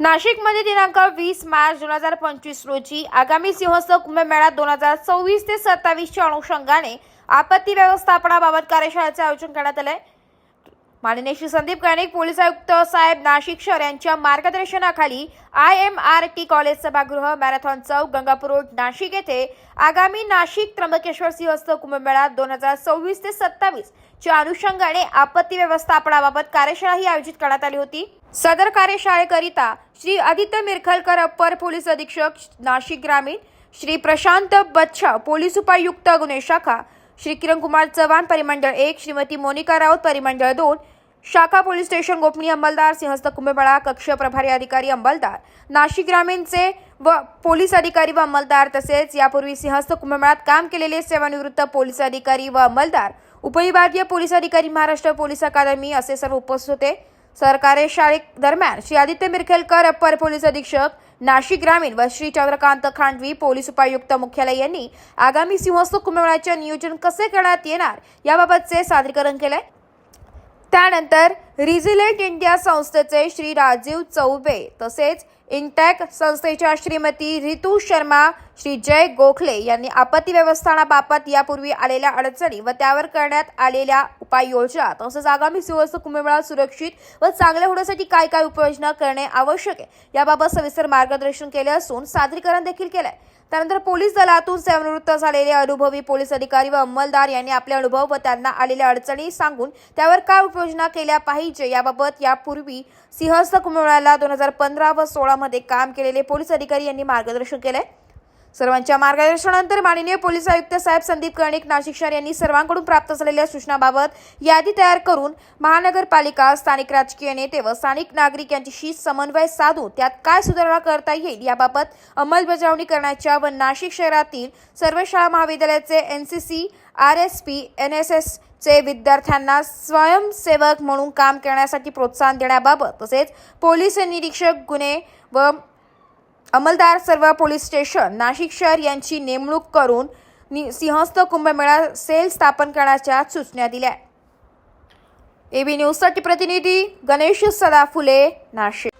नाशिकमध्ये दिनांक वीस मार्च दोन हजार पंचवीस रोजी आगामी सिंहस्थ कुंभमेळा दोन हजार सव्वीस ते सत्तावीसच्या अनुषंगाने आपत्ती व्यवस्थापनाबाबत कार्यशाळेचे आयोजन करण्यात आले माननीय श्री संदीप गायनिक पोलीस आयुक्त साहेब नाशिक शहर यांच्या मार्गदर्शनाखाली I M R T college सभागृह मॅरेथॉन चौक गंगापूर रोड नाशिक येथे आगामी नाशिक त्र्यंबकेश्वर सिंहस्थ कुंभमेळा दोन हजार सव्वीस ते सत्तावीस च्या अनुषंगाने आपत्ती व्यवस्थापनाबाबत कार्यशाळाही आयोजित करण्यात आली होती. सदर कार्यशाळेकरिता श्री आदित्य मिरखलकर अप्पर पोलीस अधीक्षक नाशिक ग्रामीण श्री प्रशांत बच्छा पोलीस उपायुक्त गुन्हे शाखा श्री किरणकुमार चव्हाण परिमंडळ एक श्रीमती मोनिका राऊत परिमंडळ दोन शाखा पोलीस स्टेशन गोपनीय अंमलदार सिंहस्थ कुंभमेळा कक्ष प्रभारी अधिकारी अंमलदार. नाशिक ग्रामीणचे व पोलीस अधिकारी व अंमलदार तसेच यापूर्वी सिंहस्थ कुंभमेळ्यात काम केलेले सेवानिवृत्त पोलीस अधिकारी व अंमलदार उपविभागीय पोलीस अधिकारी महाराष्ट्र पोलीस अकादमी असे सर्व उपस्थित होते. सरकारी शाळेदरम्यान श्री आदित्य मिरखेलकर अप्पर पोलीस अधीक्षक नाशिक ग्रामीण व श्री चंद्रकांत खांडवी पोलीस उपायुक्त मुख्यालय यांनी आगामी सिंहस्थ कुंभमेळ्याचे नियोजन कसे करण्यात येणार याबाबतचे सादरीकरण केले त्यानंतर रिझिलेंट इंडिया संस्थेचे श्री राजीव चौबे तसेच इंटॅक संस्थेच्या श्रीमती रितू शर्मा श्री जय गोखले यांनी आपत्ती व्यवस्थापनाबाबत यापूर्वी आलेल्या अडचणी व त्यावर करण्यात आलेल्या उपाययोजना तसेच आगामी सुवस्थ कुंभमेळा सुरक्षित व चांगल्या होण्यासाठी काय काय उपाययोजना करणे आवश्यक आहे याबाबत सविस्तर मार्गदर्शन केले असून सादरीकरण देखील केलंय. त्यानंतर पोलीस दलातून सेवानिवृत्त झालेले अनुभवी पोलीस अधिकारी व अंमलदार यांनी आपले अनुभव व त्यांना आलेल्या अडचणी सांगून त्यावर काय उपाययोजना केल्या पाहिजे याबाबत यापूर्वी सिंहस्थ कुंभमेळ्याला दोन हजार पंधरा व सोळामध्ये काम केलेले पोलीस अधिकारी यांनी मार्गदर्शन केलंय. सर्वांच्या मार्गदर्शनानंतर माननीय पोलीस आयुक्त साहेब संदीप कर्णिक नाशिक शहर यांनी सर्वांकडून प्राप्त झालेल्या सूचनाबाबत यादी तयार करून महानगरपालिका स्थानिक राजकीय नेते व स्थानिक नागरिक यांच्याशी समन्वय साधून त्यात काय सुधारणा करता येईल याबाबत अंमलबजावणी करण्याच्या व नाशिक शहरातील सर्व शाळा महाविद्यालयाचे N C C R S P N S S चे विद्यार्थ्यांना स्वयंसेवक म्हणून काम करण्यासाठी प्रोत्साहन देण्याबाबत तसेच पोलीस निरीक्षक गुन्हे व अंमलदार सर्व पोलीस स्टेशन नाशिक शहर यांची नेमणूक करून नि- सिंहस्थ कुंभमेळा सेल स्थापन करण्याच्या सूचना दिल्या. एबी न्यूजसाठी प्रतिनिधी गणेश सदा फुले नाशिक.